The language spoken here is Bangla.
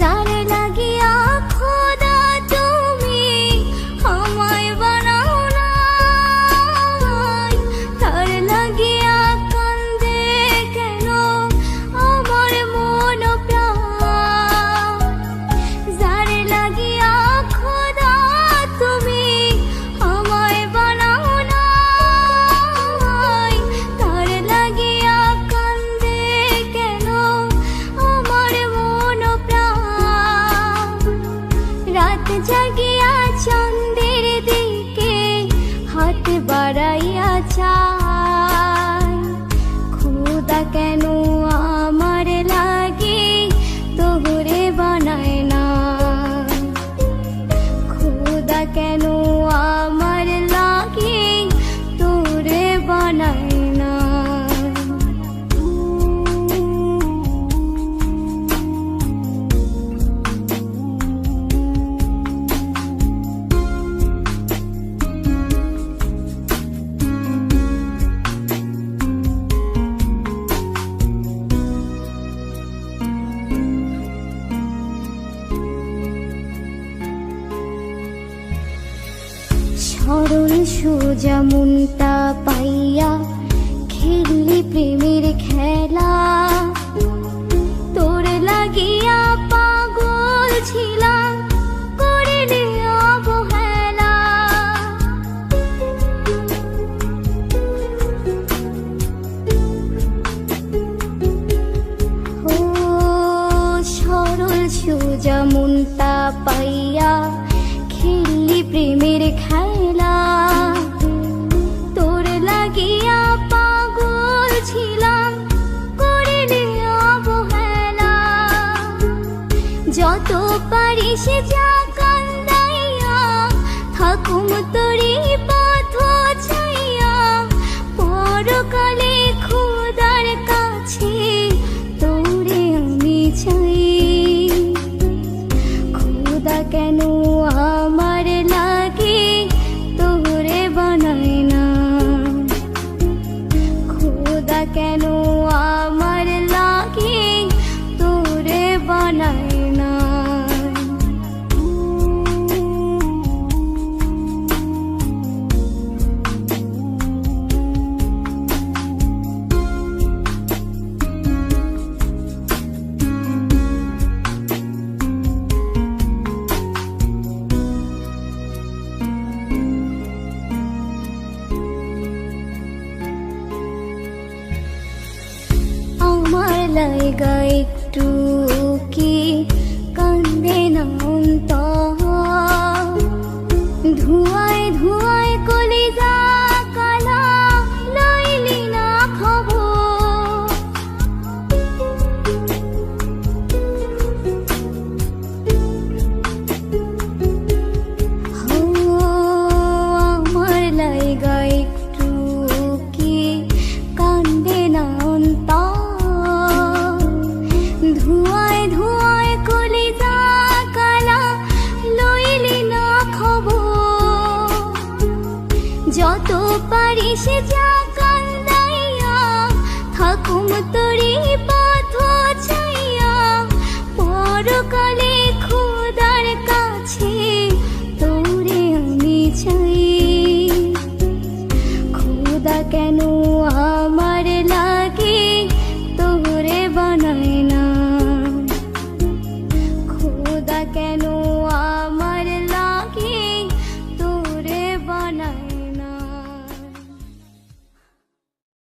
যার লাগিয়া जगिया সরল সোজা মনটা পাইয়া খেললি প্রেমের খেলা। তোর লাগিয়া পাগল ছিলাম ও সরল সোজা মনটা পাইয়া যত পারিস যা কান্দাইয়া, থাকুম তোরি পথ ছাইয়া। পরকালে খুদার কাছে তোরে আমি চাই। খুদা কেন আমার লাগে তোরে বানায় না। খুদা কেন আমার লাইগা একটু কি পারিস যা কান্দাইয়া, থাকুম তোরি পথ ছাইয়া। পরকালে খুদার কাছে তোরে আমি চাই। খুদা কেন